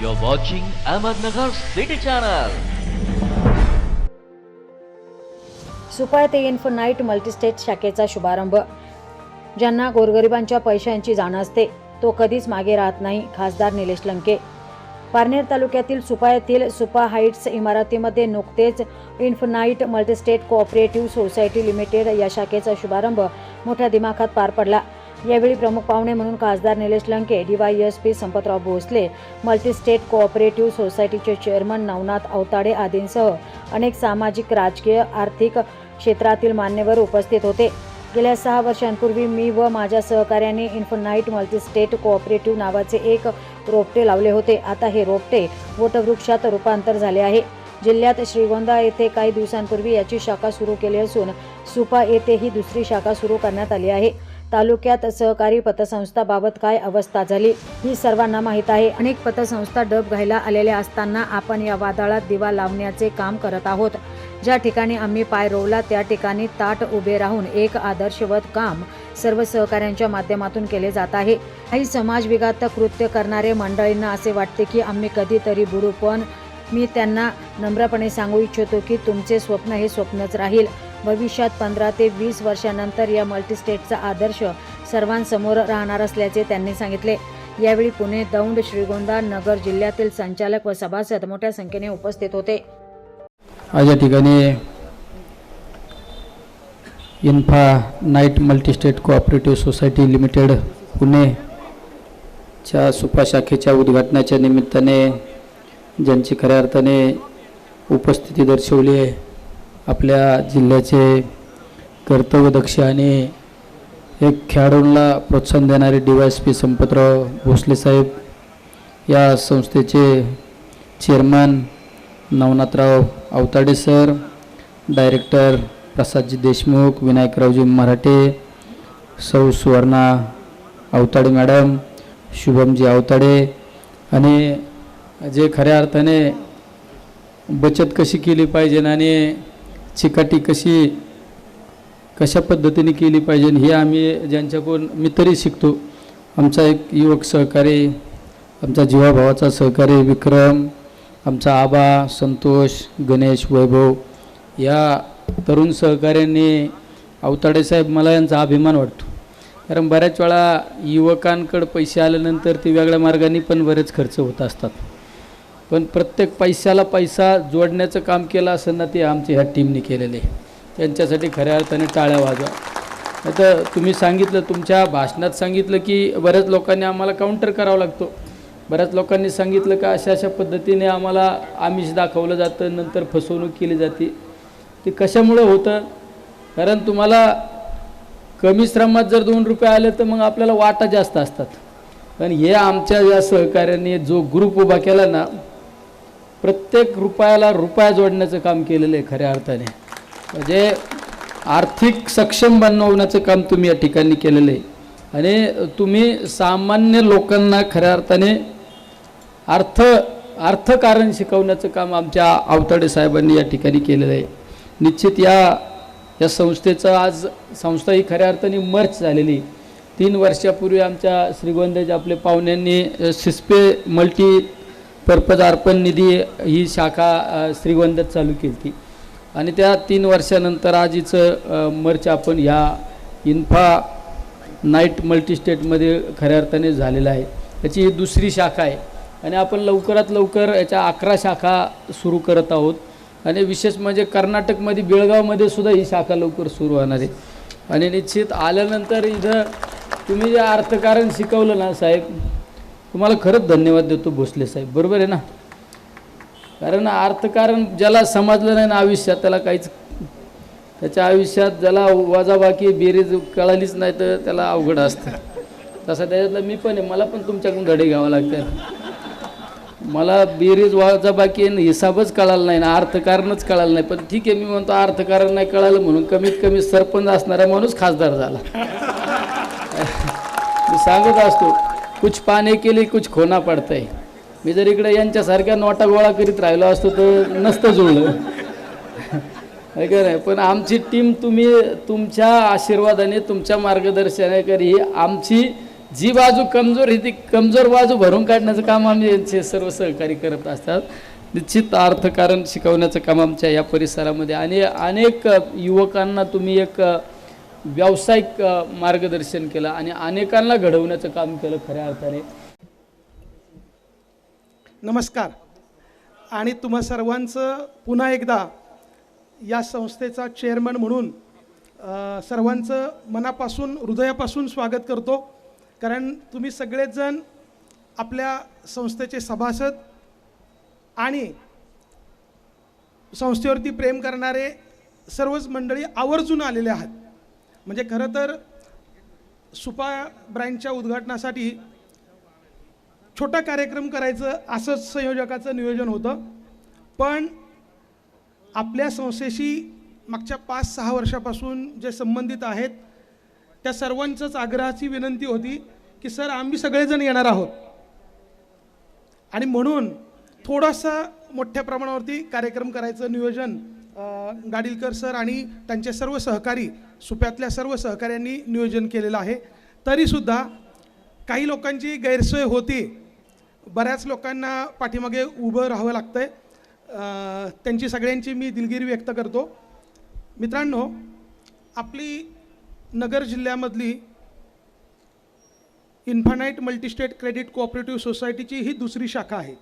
You're watching Ahmednagar City Channel. Supa येथे इन्फोनाईट multi-state शाखेचा शुभारंभ. ज्यांना गोरगरिबांच्या पैशांची जाण असते तो कधीच मागे राहत नाही खासदार निलेश लंके. पारनेर तालुक्यातील सुपा येथील सुपा हाईट्स इमारतीमध्ये नुकतेच Infonite multistate cooperative society limited या शाखेचा शुभारंभ मोठ्या दिमाखात पार पडला. यावेळी प्रमुख पाहुणे म्हणून खासदार Nilesh Lanke DYSP Sampatrao Bhosale multistate cooperative सोसायटीचे चेअरमन नवनाथ अवताडे आदींसह अनेक सामाजिक राजकीय आर्थिक क्षेत्रातील मान्यवर उपस्थित होते. गेल्या सहा वर्षांपूर्वी मी व माझ्या सहकार्याने इन्फोनाईट मल्टीस्टेट कोऑपरेटिव्ह नावाचे एक रोपटे लावले होते. आता हे रोपटे वटवृक्षात रूपांतर झाले आहे. जिल्ह्यात श्रीगोंदा येथे काही दिवसांपूर्वी याची शाखा सुरू केली असून सुपा येथे ही दुसरी शाखा सुरू करण्यात आली आहे. तालुक्यात सहकारी पतसंस्थाबाबत काय अवस्था झाली ही सर्वांना माहीत आहे. अनेक पतसंस्था डब घ्यायला आलेल्या असताना आपण या वादळात दिवा लावण्याचे काम करत आहोत. ज्या ठिकाणी आम्ही पाय रोवला त्या ठिकाणी ताट उभे राहून एक आदर्शवत काम सर्व सहकाऱ्यांच्या माध्यमातून केले जात आहे. काही समाज विघातक कृत्य करणारे मंडळींना असे वाटते की आम्ही कधीतरी बुडू पण मी त्यांना नम्रपणे सांगू इच्छितो की तुमचे स्वप्न हे स्वप्नच राहील. भविष्यात पंधरा ते वीस वर्षानंतर या मल्टीस्टेटचा आदर्श सर्वांसमोर राहणार असल्याचे त्यांनी सांगितले. यावेळी पुणे दौंड श्रीगोंदा नगर जिल्ह्यातील संचालक व सभासद मोठ्या संख्येने उपस्थित होते. आज या ठिकाणी Infonite multistate cooperative society limited पुणेच्या सुपाशाखेच्या उद्घाटनाच्या निमित्ताने ज्यांची खऱ्या अर्थाने उपस्थिती दर्शवली आहे आपल्या जिल्ह्याचे कर्तव्यदक्ष आणि एक खेळाडूंना प्रोत्साहन देणारे D Y S P Sampatrao Bhosale साहेब या संस्थेचे chairman Navnathrao Avtade sir director Prasadji Deshmukh Vinayakraoji Marathe सौ सुवर्णा अवताडे मॅडम शुभमजी अवताडे आणि जे खऱ्या अर्थाने बचत कशी केली पाहिजे आणि चिकाटी कशी कशा पद्धतीने केली पाहिजे हे आम्ही ज्यांच्याकडून मी तरी शिकतो. आमचा एक युवक सहकारी आमचा जीवाभावाचा सहकारी विक्रम आमचा आबा संतोष गणेश वैभव या तरुण सहकाऱ्यांनी अवताडेसाहेब मला यांचा अभिमान वाटतो. कारण बऱ्याच वेळा युवकांकडं पैसे आल्यानंतर ते वेगळ्या मार्गाने पण बरेच खर्च होत असतात. पण प्रत्येक पैशाला पैसा जोडण्याचं काम केलं असं ना ते आमच्या ह्या टीमने केलेले. त्यांच्यासाठी खऱ्या अर्थाने टाळ्या वाजवा. आता तुम्ही सांगितलं तुमच्या भाषणात सांगितलं की बऱ्याच लोकांनी आम्हाला काउंटर करावा लागतो. बऱ्याच लोकांनी सांगितलं का अशा अशा पद्धतीने आम्हाला आमिष दाखवलं जातं नंतर फसवणूक केली जाते. ते कशामुळं होतं? कारण तुम्हाला कमी श्रमात जर दोन रुपये आले तर मग आपल्याला वाटा जास्त असतात. पण हे आमच्या या सहकार्याने जो ग्रुप उभा केला ना प्रत्येक रुपयाला रुपया जोडण्याचं काम केलेलं आहे खऱ्या अर्थाने. म्हणजे आर्थिक सक्षम बनवण्याचं काम तुम्ही या ठिकाणी केलेलं आहे. आणि तुम्ही सामान्य लोकांना खऱ्या अर्थाने अर्थ अर्थकारण शिकवण्याचं काम आमच्या आवताडे साहेबांनी या ठिकाणी केलेलं आहे. निश्चित या या संस्थेचं आज संस्था ही खऱ्या अर्थाने मर्च झालेली. तीन वर्षापूर्वी आमच्या श्रीगोंद्याच्या आपल्या पाहुण्यांनी शिस्पे सिस्पे मल्टी पर्पज अर्पण निधी ही शाखा श्रीगोंद्यात चालू केली होती आणि त्या तीन वर्षानंतर आज हिचं मर्च आपण ह्या इन्फा नाईट मल्टीस्टेटमध्ये खऱ्या अर्थाने झालेलं आहे. याची ही दुसरी शाखा आहे. आणि आपण लवकरात लवकर याच्या अकरा शाखा सुरू करत आहोत. आणि विशेष म्हणजे कर्नाटकमध्ये बेळगावमध्ये सुद्धा ही शाखा लवकर सुरू होणार आहे. आणि निश्चित आल्यानंतर इथं तुम्ही जे अर्थकारण शिकवलं ना साहेब तुम्हाला खरंच धन्यवाद देतो भोसले साहेब. बरोबर आहे ना? कारण अर्थकारण ज्याला समजलं नाही ना आयुष्यात त्याला काहीच त्याच्या आयुष्यात ज्याला वाजाबाकी बेरीज कळालीच नाही तर त्याला अवघड असतं. तसं त्याच्यातलं मी पण आहे. मला पण तुमच्याकडून धडे घ्यावं लागतं मला बेरीज वाजाबाकी आणि हिसाबच कळाला नाही ना. अर्थकारणच कळालं नाही. पण ठीक आहे मी म्हणतो अर्थकारण नाही कळालं म्हणून कमीत कमी सरपंच असणारा माणूस खासदार झाला. मी सांगत असतो कुछ पाने के लिए कुछ खोना पडतंय मी जर इकडे यांच्यासारख्या नोटा गोळा करीत राहिलो असतो तर नसतं जुळलं। आहे का नाही? पण आमची टीम तुम्ही तुमच्या आशीर्वादाने तुमच्या मार्गदर्शनाखाली आमची जी बाजू कमजोर आहे ती कमजोर बाजू भरून काढण्याचं काम आम्ही यांचे सर्व सहकारी करत असतात. निश्चित अर्थकारण शिकवण्याचं काम आमच्या या परिसरामध्ये आणि अनेक युवकांना तुम्ही एक व्यावसायिक मार्गदर्शन केलं आणि अनेकांना घडवण्याचं काम केलं खऱ्या अर्थाने. नमस्कार. आणि तुम्हा सर्वांचं पुन्हा एकदा या संस्थेचा चेअरमन म्हणून सर्वांचं मनापासून हृदयापासून स्वागत करतो. कारण तुम्ही सगळेच जण आपल्या संस्थेचे सभासद आणि संस्थेवरती प्रेम करणारे सर्वच मंडळी आवर्जून आलेले आहात. म्हणजे खरं तर सुपा ब्रँडच्या उद्घाटनासाठी छोटा कार्यक्रम करायचं असंच संयोजकाचं नियोजन होतं. पण आपल्या संस्थेशी मागच्या पाच सहा वर्षापासून जे संबंधित आहेत त्या सर्वांचंच आग्रहाची विनंती होती की सर आम्ही सगळेजण येणार आहोत. आणि म्हणून थोडासा मोठ्या प्रमाणावरती कार्यक्रम करायचं नियोजन गाडीलकर सर आणि त्यांचे सर्व सहकारी सुप्यातल्या सर्व सहकाऱ्यांनी नियोजन केलेलं आहे. तरीसुद्धा काही लोकांची गैरसोय होती. बऱ्याच लोकांना पाठीमागे उभं राहावं लागतं आहे त्यांची सगळ्यांची मी दिलगिरी व्यक्त करतो. मित्रांनो आपली नगर जिल्ह्यामधली इन्फानाईट मल्टीस्टेट क्रेडिट कोऑपरेटिव्ह सोसायटीची ही दुसरी शाखा आहे.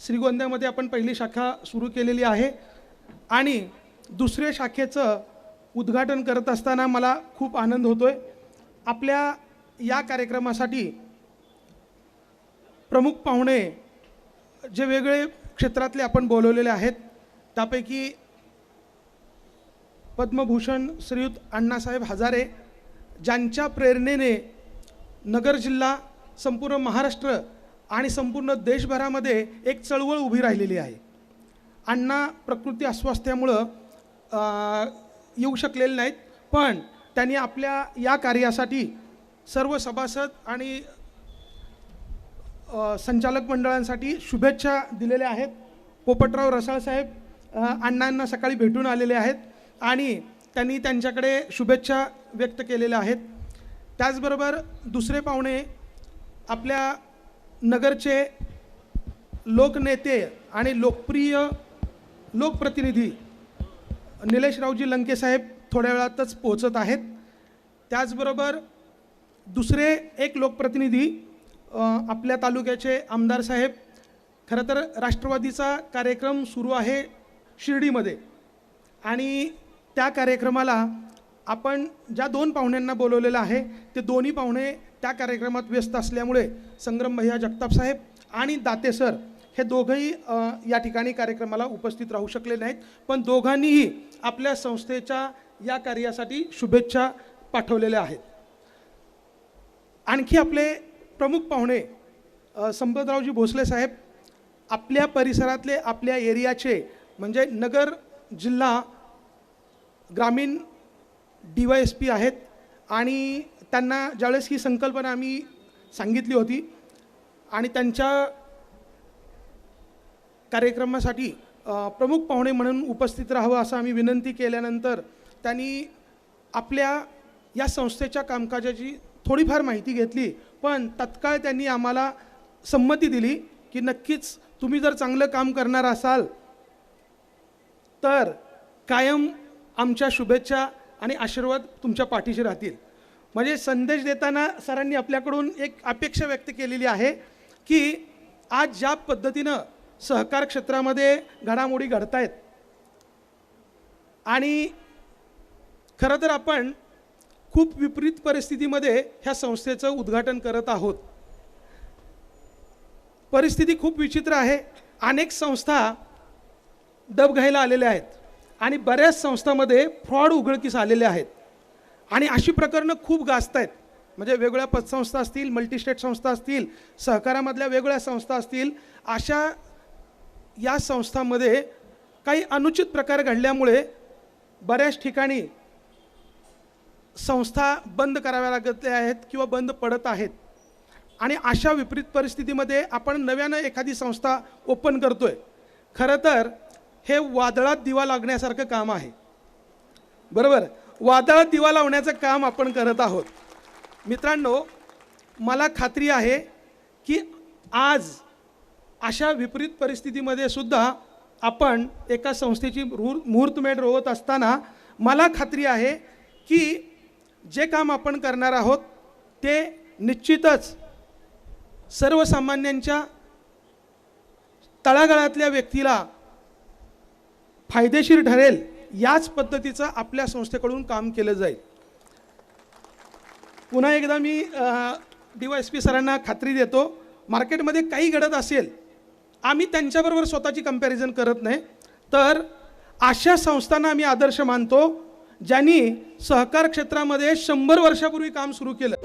श्रीगोंद्यामध्ये आपण पहिली शाखा सुरू केलेली आहे. आणि दुसऱ्या शाखेचं उद्घाटन करत असताना मला खूप आनंद होतो आहे आपल्या या कार्यक्रमासाठी प्रमुख पाहुणे जे वेगळे क्षेत्रातले आपण बोलवलेले आहेत त्यापैकी पद्मभूषण श्रीयुत अण्णासाहेब हजारे ज्यांच्या प्रेरणेने नगर जिल्हा संपूर्ण महाराष्ट्र आणि संपूर्ण देशभरामध्ये एक चळवळ उभी राहिलेली आहे. अण्णा प्रकृती अस्वास्थ्यामुळं येऊ शकलेले नाहीत. पण त्यांनी आपल्या या कार्यासाठी सर्व सभासद आणि संचालक मंडळांसाठी शुभेच्छा दिलेल्या आहेत. पोपटराव रसाळसाहेब अण्णांना सकाळी भेटून आलेले आहेत आणि त्यांनी त्यांच्याकडे शुभेच्छा व्यक्त केलेल्या आहेत. त्याचबरोबर दुसरे पाहुणे आपल्या नगरचे लोकनेते आणि लोकप्रिय लोकप्रतिनिधी निलेशरावजी लंकेसाहेब थोड्या वेळातच पोहोचत आहेत. त्याचबरोबर दुसरे एक लोकप्रतिनिधी आपल्या तालुक्याचे आमदार साहेब खरं तर राष्ट्रवादीचा कार्यक्रम सुरू आहे शिर्डीमध्ये. आणि त्या कार्यक्रमाला आपण ज्या दोन पाहुण्यांना बोलवलेलं आहे ते दोन्ही पाहुणे त्या कार्यक्रमात व्यस्त असल्यामुळे संग्रम भैया जगताप साहेब आणि दाते सर हे दोघंही या ठिकाणी कार्यक्रमाला उपस्थित राहू शकले नाहीत. पण दोघांनीही आपल्या संस्थेच्या या कार्यासाठी शुभेच्छा पाठवलेल्या आहेत. आणखी आपले प्रमुख पाहुणे संपतरावजी भोसले साहेब आपल्या परिसरातले आपल्या एरियाचे म्हणजे नगर जिल्हा ग्रामीण डी वाय एस पी आहेत. आणि त्यांना ज्यावेळेस ही संकल्पना आम्ही सांगितली होती आणि त्यांच्या कार्यक्रमासाठी प्रमुख पाहुणे म्हणून उपस्थित राहावं असं आम्ही विनंती केल्यानंतर त्यांनी आपल्या या संस्थेच्या कामकाजाची थोडीफार माहिती घेतली. पण तत्काळ त्यांनी आम्हाला संमती दिली की नक्कीच तुम्ही जर चांगलं काम करणार असाल तर कायम आमच्या शुभेच्छा आणि आशीर्वाद तुमच्या पाठीशी राहतील. म्हणजे संदेश देताना सरांनी आपल्याकडून एक अपेक्षा व्यक्त केलेली आहे की आज ज्या पद्धतीनं सहकार क्षेत्रामध्ये घडामोडी घडत आहेत आणि खरं तर आपण खूप विपरीत परिस्थितीमध्ये ह्या संस्थेचं उद्घाटन करत आहोत. परिस्थिती खूप विचित्र आहे. अनेक संस्था डब घ्यायला आलेल्या आहेत आणि बऱ्याच संस्थांमध्ये फ्रॉड उघडकीस आलेले आहेत. आणि अशी प्रकरणं खूप गाजत आहेत म्हणजे वेगवेगळ्या पतसंस्था असतील मल्टीस्टेट संस्था असतील सहकारामधल्या वेगवेगळ्या संस्था असतील अशा या संस्थांमध्ये काही अनुचित प्रकार घडल्यामुळे बऱ्याच ठिकाणी संस्था बंद कराव्या लागत आहेत किंवा बंद पडत आहेत. आणि अशा विपरीत परिस्थितीमध्ये आपण नव्यानं एखादी संस्था ओपन करतो आहे खरं तर हे वादळात दिवा लागण्यासारखं काम आहे. बरोबर? वादळात दिवा लावण्याचं काम आपण करत आहोत. मित्रांनो मला खात्री आहे की आज अशा विपरीत परिस्थितीमध्ये सुद्धा आपण एका संस्थेची रूर मुहूर्तमेढ रोवत असताना मला खात्री आहे की जे काम आपण करणार आहोत ते निश्चितच सर्वसामान्यांच्या तळागाळातल्या व्यक्तीला फायदेशीर ठरेल याच पद्धतीचं आपल्या संस्थेकडून काम केलं जाईल. पुन्हा एकदा मी डी वाय एस पी सरांना खात्री देतो मार्केटमध्ये काही घडत असेल आम्ही त्यांच्याबरोबर स्वतःची कंपॅरिझन करत नाही. तर अशा संस्थांना आम्ही आदर्श मानतो ज्यांनी सहकार क्षेत्रामध्ये शंभर वर्षापूर्वी काम सुरू केलं.